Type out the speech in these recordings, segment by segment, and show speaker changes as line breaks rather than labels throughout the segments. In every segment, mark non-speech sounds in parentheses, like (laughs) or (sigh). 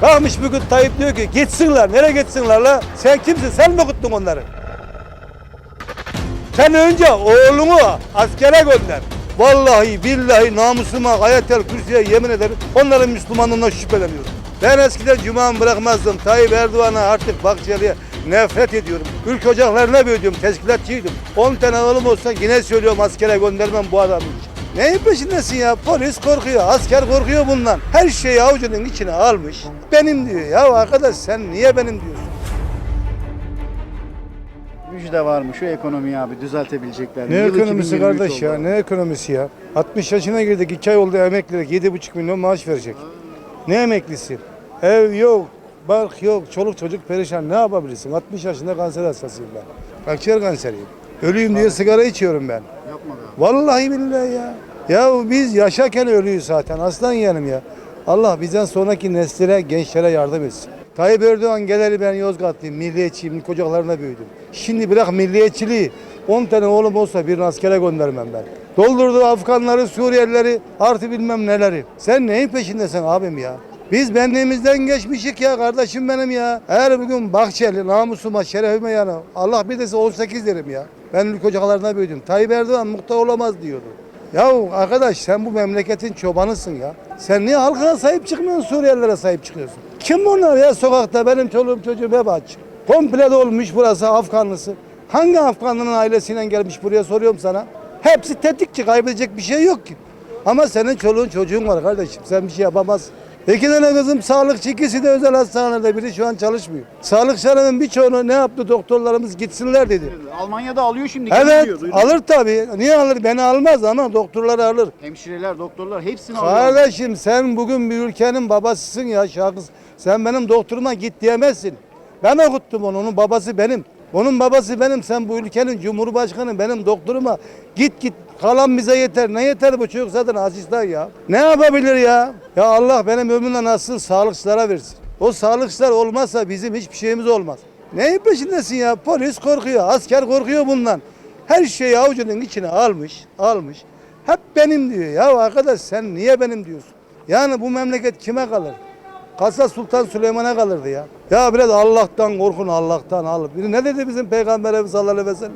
Kalkmış bugün Tayyip diyor ki gitsinler. Nereye gitsinler la? Sen kimsin? Sen mi okuttun onları? Sen önce oğlunu askere gönder. Vallahi billahi namusuma ayetel kürsüye yemin ederim onların Müslümanlığından şüpheleniyorum. Ben eskiden cumamı bırakmazdım. Tayyip Erdoğan'a artık Bahçeli'ye nefret ediyorum. Ülke ocaklarına büyüdüm, teşkilatçıydım. 10 tane oğlum olsa yine söylüyorum askere göndermem bu adamı. Neyin peşindesin ya? Polis korkuyor, asker korkuyor bundan. Her şeyi avucunun içine almış. Benim diyor. Ya arkadaş sen niye benim diyorsun?
Müjde var mı şu ekonomiyi abi düzeltebilecekler?
Ne
Yıl
ekonomisi
2023
kardeş ya?
oldu.
Ne ekonomisi ya? 60 yaşına girdik. 2 ay oldu emeklilik. 7,5 milyon maaş verecek. Ne emeklisi? Ev yok, bark yok, çoluk çocuk perişan. Ne yapabilirsin? 60 yaşında kanser hastasıyım ben. Akciğer kanseriyim. Ölüyüm diye sigara içiyorum ben.
Yapma be.
Vallahi billahi ya. Ya biz yaşarken ölüyüz zaten. Aslan yeğenim ya. Allah bizden sonraki nesline, gençlere yardım etsin. Tayyip Erdoğan geleli ben Yozgatlıyım, milliyetçiyim, ilk ocaklarına büyüdüm. Şimdi bırak milliyetçiliği, 10 tane oğlum olsa birini askere göndermem ben. Doldurdu Afganları, Suriyelileri, artı bilmem neleri. Sen neyin peşindesin abim ya? Biz benliğimizden geçmişik ya kardeşim benim ya. Eğer bugün Bahçeli namusuma, şerefime yana Allah bir dese 18 derim ya. Ben ülke ocaklarına büyüdüm. Tayyip Erdoğan muhtar olamaz diyordu. Ya arkadaş sen bu memleketin çobanısın ya. Sen niye halkına sahip çıkmıyorsun Suriyelilere sahip çıkıyorsun? Kim bunlar ya sokakta benim çoluğum çocuğum hep aç. Komple dolmuş burası Afganlısı. Hangi Afganlının ailesiyle gelmiş buraya soruyorum sana. Hepsi tetikçi kaybedecek bir şey yok ki. Ama senin çoluğun çocuğun var kardeşim. Sen bir şey yapamazsın. İki tane kızım sağlıkçı ikisi de özel hastanede biri şu an çalışmıyor. Sağlıkçıların birçoğunu ne yaptı doktorlarımız gitsinler dedi.
Almanya'da alıyor şimdi.
Evet
duydum.
alır tabii. Niye alır? Beni almaz ama doktorları alır.
Hemşireler, doktorlar hepsini alıyor.
Kardeşim sen bugün bir ülkenin babasısın ya şahıs. Sen benim doktoruma git diyemezsin. Ben okuttum onu. Onun babası benim. Onun babası benim. Sen bu ülkenin cumhurbaşkanı benim doktoruma git git. Kalan bize yeter. Ne yeter bu çocuk zaten asistan ya. Ne yapabilir ya? Ya Allah benim ömrümden nasıl sağlıkçılara versin. O sağlıkçılar olmazsa bizim hiçbir şeyimiz olmaz. Neyin peşindesin ya? Polis korkuyor, asker korkuyor bundan. Her şeyi avucunun içine almış, almış. Hep benim diyor. Ya arkadaş sen niye benim diyorsun? Yani bu memleket kime kalır? Kalsa Sultan Süleyman'a kalırdı ya. Ya biraz Allah'tan korkun Allah'tan al. Ne dedi bizim Peygamber Efendimiz sallallahu aleyhi ve sellem?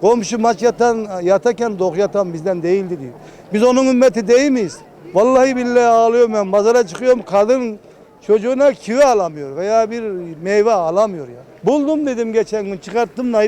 Komşu maç yatan, yatarken dok yatan bizden değildi diyor. Biz onun ümmeti değil miyiz? Vallahi billahi ağlıyorum ben. Pazara çıkıyorum kadın çocuğuna kivi alamıyor veya bir meyve alamıyor ya. Buldum dedim geçen gün çıkarttım da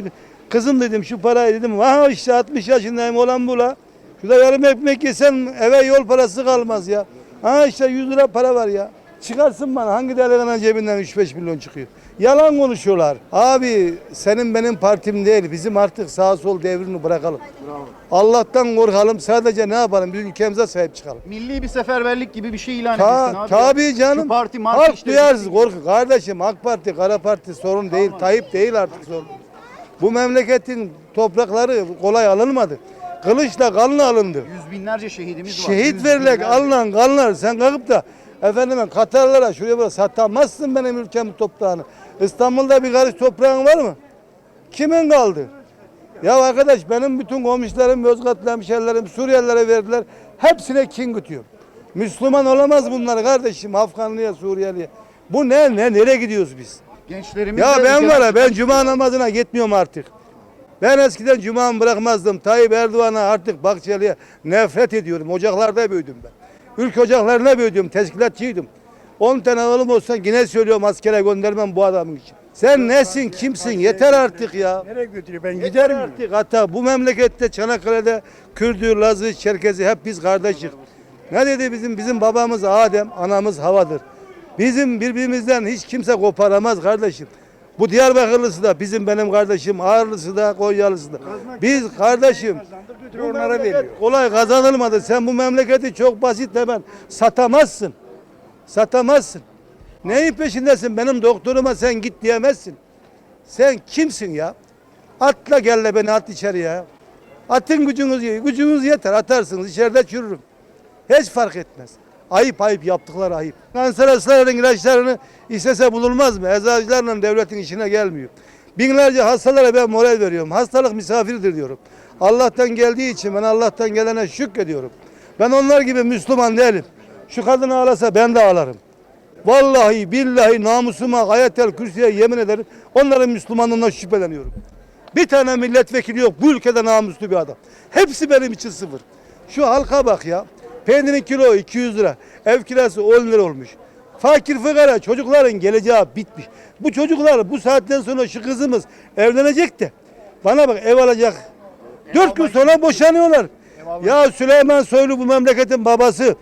kızım dedim şu parayı dedim. Ha işte 60 yaşındayım olan bu la. Şurada yarım ekmek yesen eve yol parası kalmaz ya. Ha işte 100 lira para var ya. Çıkarsın bana hangi delikanlı cebinden 3-5 milyon çıkıyor. Yalan konuşuyorlar. Abi senin benim partim değil. Bizim artık sağ sol devrini bırakalım.
Bravo.
Allah'tan korkalım. Sadece ne yapalım? Biz ülkemize sahip çıkalım.
Milli bir seferberlik gibi bir şey ilan
Ta,
edilsin abi.
tabii canım.
Şu parti marka
Halk
işte.
duyarsız korku. Kardeşim AK Parti, Kara Parti sorun değil. Tayyip değil artık sorun. Bu memleketin toprakları kolay alınmadı. Kılıçla kanla alındı.
Yüz binlerce şehidimiz var.
Şehit verilerek alınan kanlar sen kalkıp da efendime Katarlara şuraya buraya satamazsın benim ülkemin toprağını. İstanbul'da bir karış toprağın var mı? Kimin kaldı? Ya arkadaş benim bütün komşularım, Yozgatlı hemşerilerim Suriyelilere verdiler. Hepsine kin gütüyor. Müslüman olamaz bunlar kardeşim Afganlıya, Suriyeliye. Bu ne ne nereye gidiyoruz biz?
Gençlerimiz
Ya ben var ya ben cuma namazına gitmiyorum artık. Ben eskiden cumamı bırakmazdım. Tayyip Erdoğan'a artık Bahçeli'ye nefret ediyorum. Ocaklarda büyüdüm ben. Ülke ocaklarına büyüdüm. Teşkilatçıydım. 10 tane oğlum olsa yine söylüyorum askere göndermem bu adamın için. Sen nesin, kimsin? Yeter artık ya.
Nereye götürüyor? Ben
Yeter
giderim.
artık hatta bu memlekette Çanakkale'de Kürdü, Lazı, Çerkezi hep biz kardeşiz. Ne dedi bizim bizim babamız Adem, anamız Hava'dır. Bizim birbirimizden hiç kimse koparamaz kardeşim. Bu Diyarbakırlısı da bizim benim kardeşim, Ağrılısı da, Konyalısı da. Biz kardeşim bu
onlara veriyor.
kolay kazanılmadı. Sen bu memleketi çok basit hemen satamazsın. Satamazsın. Neyin peşindesin? Benim doktoruma sen git diyemezsin. Sen kimsin ya? Atla gel de beni at içeri ya. Atın gücünüz, gücünüz yeter atarsınız içeride çürürüm. Hiç fark etmez. Ayıp ayıp yaptıkları ayıp. Kanser hastaların ilaçlarını istese bulunmaz mı? Eczacılarla devletin işine gelmiyor. Binlerce hastalara ben moral veriyorum. Hastalık misafirdir diyorum. Allah'tan geldiği için ben Allah'tan gelene şükrediyorum. Ben onlar gibi Müslüman değilim. Şu kadın ağlasa ben de ağlarım. Vallahi billahi namusuma ayetel kürsüye yemin ederim onların Müslümanlığından şüpheleniyorum. Bir tane milletvekili yok bu ülkede namuslu bir adam. Hepsi benim için sıfır. Şu halka bak ya. Peynirin kilo 200 lira. Ev kirası 10 lira olmuş. Fakir fıkara çocukların geleceği bitmiş. Bu çocuklar bu saatten sonra şu kızımız evlenecek de bana bak ev alacak. Dört gün sonra boşanıyorlar. Ya Süleyman Soylu bu memleketin babası.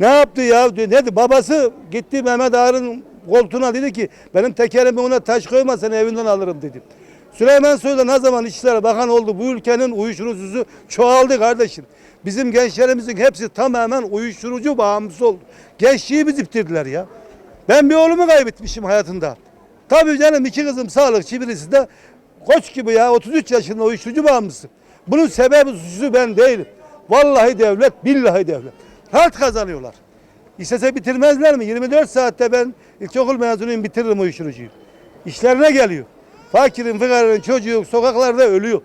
Ne yaptı ya? Ne dedi? Babası gitti Mehmet Ağar'ın koltuğuna dedi ki benim tekerimi ona taş koyma seni evinden alırım dedi. Süleyman Soylu ne zaman İçişleri Bakan oldu bu ülkenin uyuşturucusu çoğaldı kardeşim. Bizim gençlerimizin hepsi tamamen uyuşturucu bağımlısı oldu. Gençliği bizi bitirdiler ya. Ben bir oğlumu kaybetmişim hayatında. Tabii canım iki kızım sağlıkçı birisi de koç gibi ya 33 yaşında uyuşturucu bağımlısı. Bunun sebebi suçlusu ben değilim. Vallahi devlet, billahi devlet. Rahat kazanıyorlar. İstese bitirmezler mi? 24 saatte ben ilkokul mezunuyum bitiririm uyuşturucuyu. İşlerine geliyor. Fakirin, fıkaranın çocuğu sokaklarda ölüyor.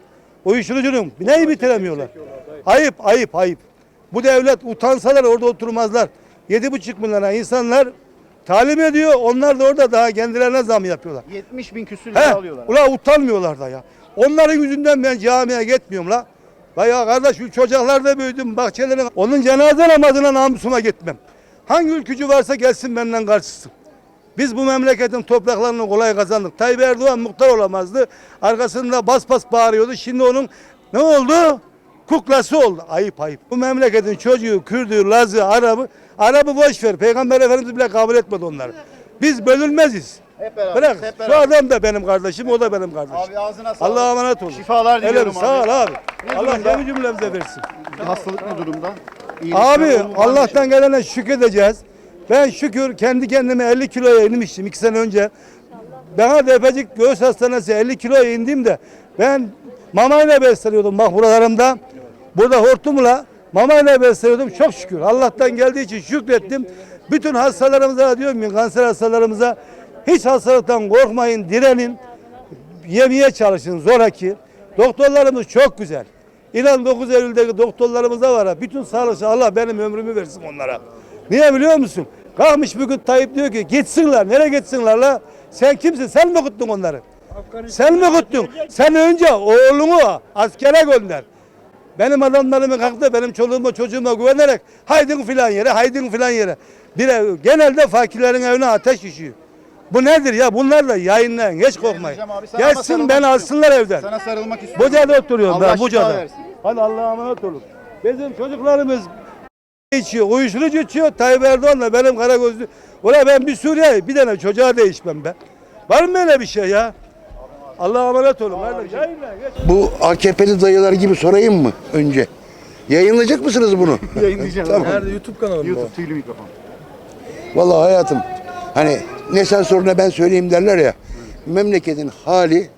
Uyuşturucunun neyi bitiremiyorlar? Ayıp, ayıp, ayıp. Bu devlet utansalar orada oturmazlar. 7,5 milyona insanlar talim ediyor. Onlar da orada daha kendilerine zam yapıyorlar.
70 bin küsür lira
He,
alıyorlar.
ula utanmıyorlar da ya. Onların yüzünden ben camiye gitmiyorum la. La ya kardeş şu çocuklarda büyüdüm bahçelerin. Onun cenaze namazına namusuma gitmem. Hangi ülkücü varsa gelsin benden karşısın. Biz bu memleketin topraklarını kolay kazandık. Tayyip Erdoğan muhtar olamazdı. Arkasında bas bas bağırıyordu. Şimdi onun ne oldu? Kuklası oldu. Ayıp ayıp. Bu memleketin çocuğu, Kürdü, Lazı, Arabı. Arabı boş ver. Peygamber Efendimiz bile kabul etmedi onları. Biz bölünmeziz.
Hep beraber.
Bırak.
Hep
Şu adam da benim kardeşim, o da benim kardeşim.
Abi ağzına sağlık.
Allah'a emanet olun.
Şifalar diliyorum
Helal, Sağ ol
abi.
abi.
Ne
Allah
durumda?
cümlemize versin.
Hastalık ne durumda? İyileşme
Abi? Allah'tan gelene şükredeceğiz. Ben şükür kendi kendime 50 kiloya inmiştim 2 sene önce. Bana Defecik Göğüs Hastanesi 50 kiloya indiğimde ben mamayla besleniyordum bak buralarımda. Burada hortumla mamayla besleniyordum çok şükür. Allah'tan geldiği için şükrettim. Bütün hastalarımıza diyorum ki kanser hastalarımıza hiç hastalıktan korkmayın, direnin. Yemeye çalışın zoraki. Doktorlarımız çok güzel. İnan 9 Eylül'deki doktorlarımız da var. Bütün sağlıkçı Allah benim ömrümü versin onlara. Niye biliyor musun? Kalkmış bugün Tayyip diyor ki gitsinler. Nereye gitsinler la? Sen kimsin? Sen mi kuttun onları? Sen mi kuttun? Sen önce oğlunu askere gönder. Benim adamlarımı kalktı benim çoluğuma çocuğuma güvenerek haydin filan yere haydin filan yere. Bir ev- genelde fakirlerin evine ateş düşüyor. Bu nedir ya? Bunlarla yayınlayın. Hiç korkmayın.
Yayınlayacağım abi. Sana
Gelsin beni alsınlar evden.
Sana sarılmak istiyorum.
Buca'da oturuyorum
Allah
ben Buca'da. Hadi Allah'a emanet olun. Bizim çocuklarımız içiyor, uyuşturucu içiyor. Tayyip Erdoğan'la benim kara gözlü. Ulan ben bir Suriye bir tane çocuğa değişmem ben. Var mı öyle bir şey ya? Allah'a emanet olun.
Bu AKP'li dayılar gibi sorayım mı önce? Yayınlayacak mısınız bunu? (laughs)
Yayınlayacağım.
Tamam.
Nerede? YouTube kanalı YouTube tüylü mikrofon.
Vallahi hayatım hani ne sen sor ne ben söyleyeyim derler ya. Memleketin hali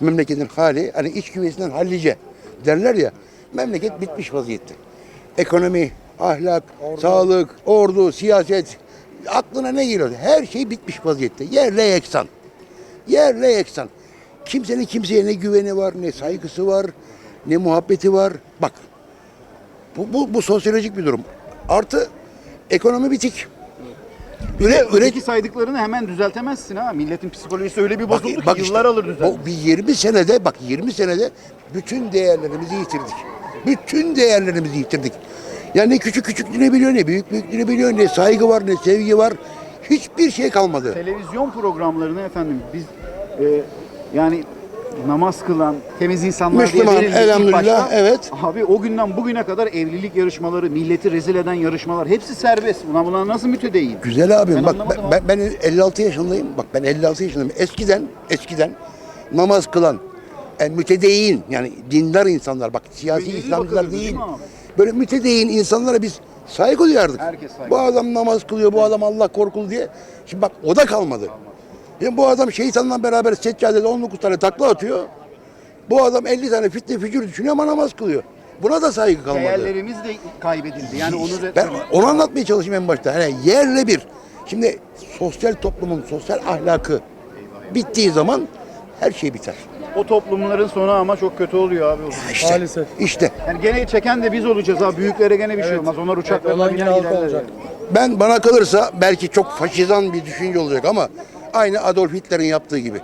memleketin hali hani iç güvesinden hallice derler ya. Memleket bitmiş vaziyette. Ekonomi, ahlak, sağlık, ordu, siyaset aklına ne geliyor? Her şey bitmiş vaziyette. Yerle yeksan. Yerle yeksan. Kimsenin kimseye ne güveni var, ne saygısı var, ne muhabbeti var. Bak bu, bu, bu sosyolojik bir durum. Artı ekonomi bitik. Üre, üre,
Öteki saydıklarını hemen düzeltemezsin ha. Milletin psikolojisi öyle bir bozuldu ki
işte,
yıllar alır düzeltmek.
bir 20 senede bak 20 senede bütün değerlerimizi yitirdik. Bütün değerlerimizi yitirdik. Yani ne küçük küçüklüğünü biliyor ne büyük büyüklüğünü biliyor ne saygı var ne sevgi var. Hiçbir şey kalmadı.
Televizyon programlarını efendim biz e, yani namaz kılan temiz insanlar
Müslüman,
diye verildi
elhamdülillah,
başta.
evet.
Abi o günden bugüne kadar evlilik yarışmaları, milleti rezil eden yarışmalar hepsi serbest. Buna bunlar nasıl mütedeyyin?
Güzel abim
Ben
bak ben, ben 56 yaşındayım. Bak ben 56 yaşındayım. Eskiden eskiden namaz kılan yani mütedeyyin yani dindar insanlar bak siyasi
Belli
İslamcılar
değil
değil. Böyle mütedeyyin insanlara biz saygı duyardık.
Herkes saygı
Bu adam namaz kılıyor, bu adam Allah korkulu diye. Şimdi bak o da kalmadı. Şimdi bu adam şeytanla beraber seccadede 19 tane takla atıyor. Bu adam 50 tane fitne fücur düşünüyor ama namaz kılıyor. Buna da saygı kalmadı.
Değerlerimiz de kaybedildi. Yani onu
Ben onu anlatmaya çalışayım en başta. Hani yerle bir. Şimdi sosyal toplumun sosyal ahlakı bittiği zaman her şey biter.
O toplumların sonu ama çok kötü oluyor abi o zaman.
İşte,
Maalesef.
işte
Yani gene çeken de biz olacağız abi. Büyüklere gene bir şey olmaz. Onlar uçaklarına
olan yine halk
giderler.
olacak.
ben bana kalırsa belki çok faşizan bir düşünce olacak ama aynı Adolf Hitler'in yaptığı gibi.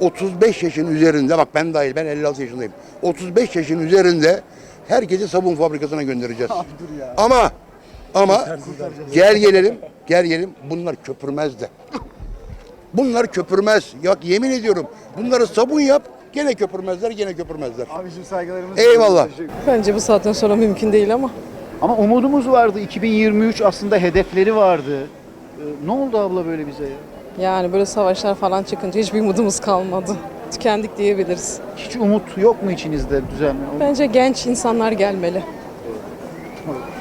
35 yaşın üzerinde bak ben dahil ben 56 yaşındayım. 35 yaşın üzerinde herkesi sabun fabrikasına göndereceğiz. (laughs) Ama ama gel gelelim gel gelelim bunlar köpürmez de. Bunlar köpürmez. Yok yemin ediyorum bunları sabun yap gene köpürmezler gene köpürmezler.
Abicim saygılarımız.
Eyvallah.
Bence bu saatten sonra mümkün değil ama.
Ama umudumuz vardı. 2023 aslında hedefleri vardı. Ee, ne oldu abla böyle bize ya?
Yani böyle savaşlar falan çıkınca hiçbir umudumuz kalmadı. Tükendik diyebiliriz.
Hiç umut yok mu içinizde düzelme?
Bence genç insanlar gelmeli.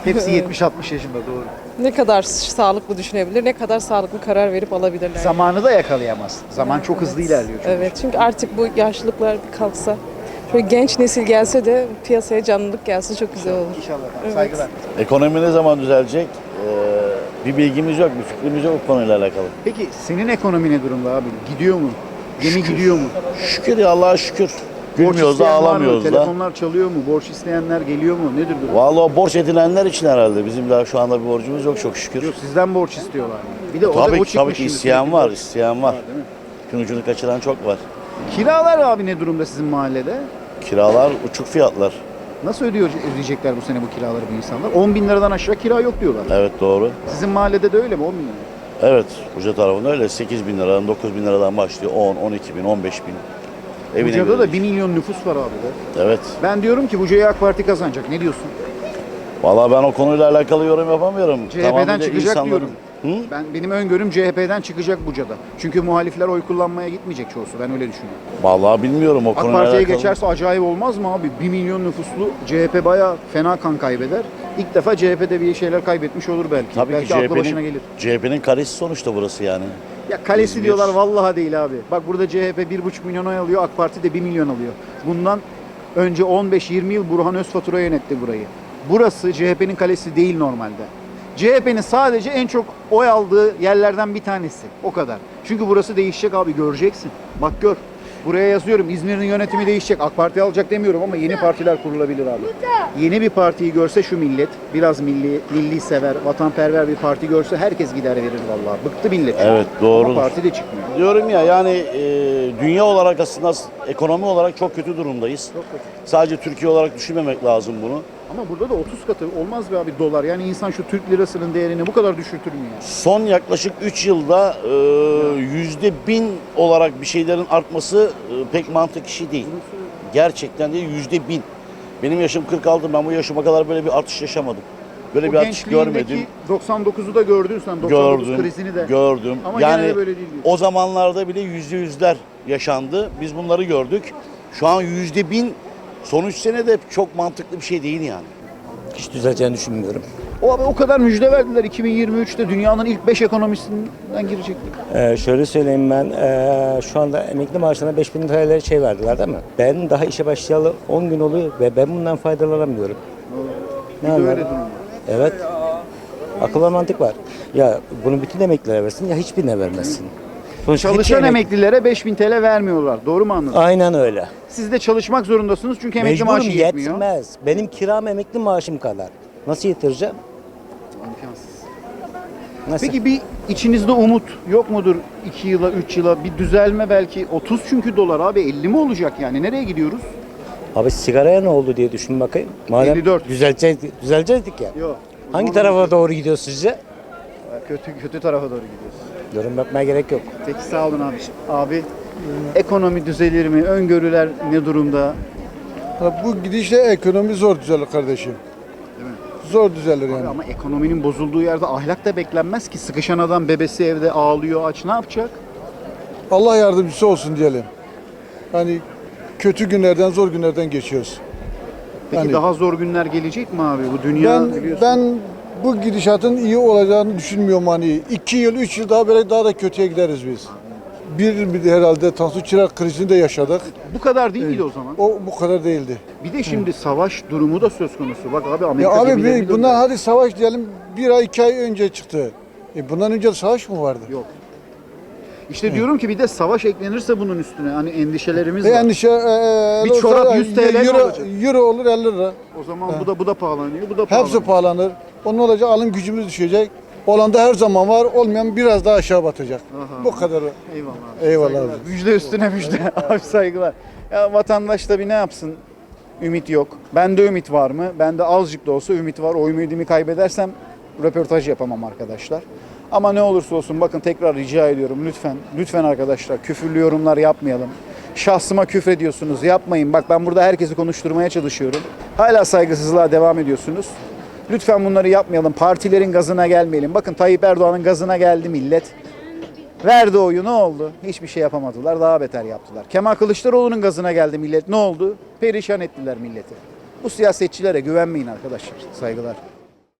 Hepsi 70-60 yaşında doğru.
Ne kadar sağlıklı düşünebilir, ne kadar sağlıklı karar verip alabilirler.
Zamanı da yakalayamaz. Zaman çok hızlı ilerliyor. çünkü.
Evet çünkü artık bu yaşlılıklar bir kalksa, şöyle genç nesil gelse de piyasaya canlılık gelse çok güzel olur.
İnşallah.
Evet.
Saygılar.
Ekonomi ne zaman düzelecek? Ee, bir bilgimiz yok, bir fikrimiz yok bu konuyla alakalı.
Peki senin ekonomi ne durumda abi? Gidiyor mu? Gemi gidiyor mu?
Şükür ya Allah'a şükür. Gülmüyoruz da
isteyen var mı?
ağlamıyoruz da.
Telefonlar çalıyor mu? Borç isteyenler geliyor mu? Nedir durum?
Vallahi borç edilenler için herhalde. Bizim daha şu anda bir borcumuz yok çok şükür.
Yok sizden borç istiyorlar. Bir de o da o
Tabii ki,
çıkmış
tabii ki
şimdi
isteyen var, isteyen var.
değil mi?
Gün ucunu kaçıran çok var.
Kiralar abi ne durumda sizin mahallede?
Kiralar uçuk fiyatlar.
Nasıl ödüyor, ödeyecekler bu sene bu kiraları bu insanlar? 10 bin liradan aşağı kira yok diyorlar.
Evet doğru.
Sizin mahallede de öyle mi 10 bin lira?
Evet Buca tarafında öyle 8 bin liradan 9 bin liradan başlıyor. 10, 12 bin, 15 bin. Evine
Buca'da
göre
da 1
değişiyor.
milyon nüfus var abi de.
Evet.
Ben diyorum ki Buca'yı AK Parti kazanacak. Ne diyorsun?
Vallahi ben o konuyla alakalı yorum yapamıyorum.
CHP'den
Tamamıyla
çıkacak
insanların-
diyorum.
Hı?
Ben benim öngörüm CHP'den çıkacak Buca'da. Çünkü muhalifler oy kullanmaya gitmeyecek çoğusu. Ben öyle düşünüyorum.
Vallahi bilmiyorum o
AK
konuyla
Parti'ye
alakalı.
geçerse acayip olmaz mı abi? 1 milyon nüfuslu CHP baya fena kan kaybeder. İlk defa CHP'de bir şeyler kaybetmiş olur belki.
Tabii
belki
ki
aklı başına
CHP'nin
gelir.
CHP'nin kalesi sonuçta burası yani.
Ya kalesi
İzmir.
diyorlar vallahi değil abi. Bak burada CHP 1,5 milyon oy alıyor, AK Parti de 1 milyon alıyor. Bundan önce 15-20 yıl Burhan Özfatura yönetti burayı. Burası CHP'nin kalesi değil normalde. CHP'nin sadece en çok oy aldığı yerlerden bir tanesi. O kadar. Çünkü burası değişecek abi göreceksin. Bak gör. Buraya yazıyorum İzmir'in yönetimi değişecek. AK Parti alacak demiyorum ama yeni partiler kurulabilir abi. Yeni bir partiyi görse şu millet, biraz milli milli sever, vatanperver bir parti görse herkes gider verir vallahi. Bıktı millet.
Evet,
Ama
doğrudur.
parti de çıkmıyor.
Diyorum ya yani e, dünya olarak aslında ekonomi olarak çok kötü durumdayız.
Çok kötü.
Sadece Türkiye olarak düşünmemek lazım bunu.
Ama burada da 30 katı olmaz be abi dolar. Yani insan şu Türk lirasının değerini bu kadar düşürtür mü ya?
Son yaklaşık 3 yılda e, yüzde bin olarak bir şeylerin artması e, pek mantık işi değil. Gerçekten de yüzde bin. Benim yaşım 46 ben bu yaşıma kadar böyle bir artış yaşamadım. Böyle
O
bir artış
gençliğindeki
görmedim.
99'u da gördün sen. 99
Gördüm,
krizini de.
gördüm.
Ama
yani
gene de böyle değil diyorsun.
o zamanlarda bile yüzde yüzler yaşandı. Biz bunları gördük. Şu an yüzde bin son 3 sene de çok mantıklı bir şey değil yani.
Hiç düzeleceğini düşünmüyorum.
O, o kadar müjde verdiler 2023'te dünyanın ilk 5 ekonomisinden girecek.
Ee, şöyle söyleyeyim ben, ee, şu anda emekli maaşına 5000 TL şey verdiler değil mi? Ben daha işe başlayalı 10 gün oluyor ve ben bundan faydalanamıyorum.
Bir de
anladım?
öyle durum var.
Evet, akıl ve mantık var. Ya bunu bütün emeklilere versin ya hiçbirine vermesin. Sonuçta
Çalışan
emek-
emeklilere 5000 TL vermiyorlar. Doğru mu anladım?
Aynen öyle.
Siz de çalışmak zorundasınız çünkü emekli
Mecburum
maaşı yetmiyor.
yetmez. Benim kiram emekli maaşım kadar. Nasıl yetireceğim?
İmkansız.
Nasıl?
Peki bir içinizde umut yok mudur 2 yıla 3 yıla bir düzelme belki 30 çünkü dolar abi 50 mi olacak yani nereye gidiyoruz?
Abi sigaraya ne oldu diye düşün bakayım. Madem
54.
düzeltecektik, düzelecektik ya.
Yok.
Hangi tarafa doğru gidiyor sizce?
Kötü kötü tarafa doğru gidiyoruz.
Yorum yapmaya gerek yok.
Peki sağ olun abi. Abi ekonomi düzelir mi? Öngörüler ne durumda?
Ha, Bu gidişle ekonomi zor düzelir kardeşim. Zor düzelir
Abi
yani.
ama ekonominin bozulduğu yerde ahlak da beklenmez ki. Sıkışan adam bebesi evde ağlıyor aç ne yapacak?
Allah yardımcısı olsun diyelim. Hani kötü günlerden zor günlerden geçiyoruz.
Peki
Yani-
daha zor günler gelecek mi abi? Bu dünya
Ben
biliyorsun.
ben bu gidişatın iyi olacağını düşünmüyorum hani. iki yıl, üç yıl daha böyle daha da kötüye gideriz biz. Bir, bir de herhalde Tansu Çırak krizini de yaşadık.
Bu kadar değildi o zaman.
O bu kadar değildi.
Bir de şimdi savaş durumu da söz konusu. Bak abi
Ya
Amerika
abi
gemilerini
bir, bundan hadi savaş diyelim bir ay iki ay önce çıktı. E bundan önce savaş mı vardı?
Yok. İşte diyorum ki bir de savaş eklenirse bunun üstüne hani endişelerimiz
Bir
var.
endişe e,
Bir
olursa
çorap 100 TL mi
euro,
olacak?
euro olur 50 lira.
O zaman bu da bu da pahalanıyor, bu da pahalanıyor.
Hepsi pahalanır. Onun olacak alım gücümüz düşecek. Olan da her zaman var. Olmayan biraz daha aşağı batacak.
Aha.
Bu kadar.
Eyvallah abi.
Eyvallah
Saygılar.
abi.
Müjde üstüne müjde. (laughs) abi saygılar. Ya vatandaş tabii ne yapsın? Ümit yok. Bende ümit var mı? Bende azıcık da olsa ümit var. O ümidimi kaybedersem röportaj yapamam arkadaşlar. Ama ne olursa olsun bakın tekrar rica ediyorum lütfen. Lütfen arkadaşlar küfürlü yorumlar yapmayalım. Şahsıma küfrediyorsunuz. Yapmayın. Bak ben burada herkesi konuşturmaya çalışıyorum. Hala saygısızlığa devam ediyorsunuz. Lütfen bunları yapmayalım. Partilerin gazına gelmeyelim. Bakın Tayyip Erdoğan'ın gazına geldi millet. Verdi oyu ne oldu? Hiçbir şey yapamadılar. Daha beter yaptılar. Kemal Kılıçdaroğlu'nun gazına geldi millet. Ne oldu? Perişan ettiler milleti. Bu siyasetçilere güvenmeyin arkadaşlar. Saygılar.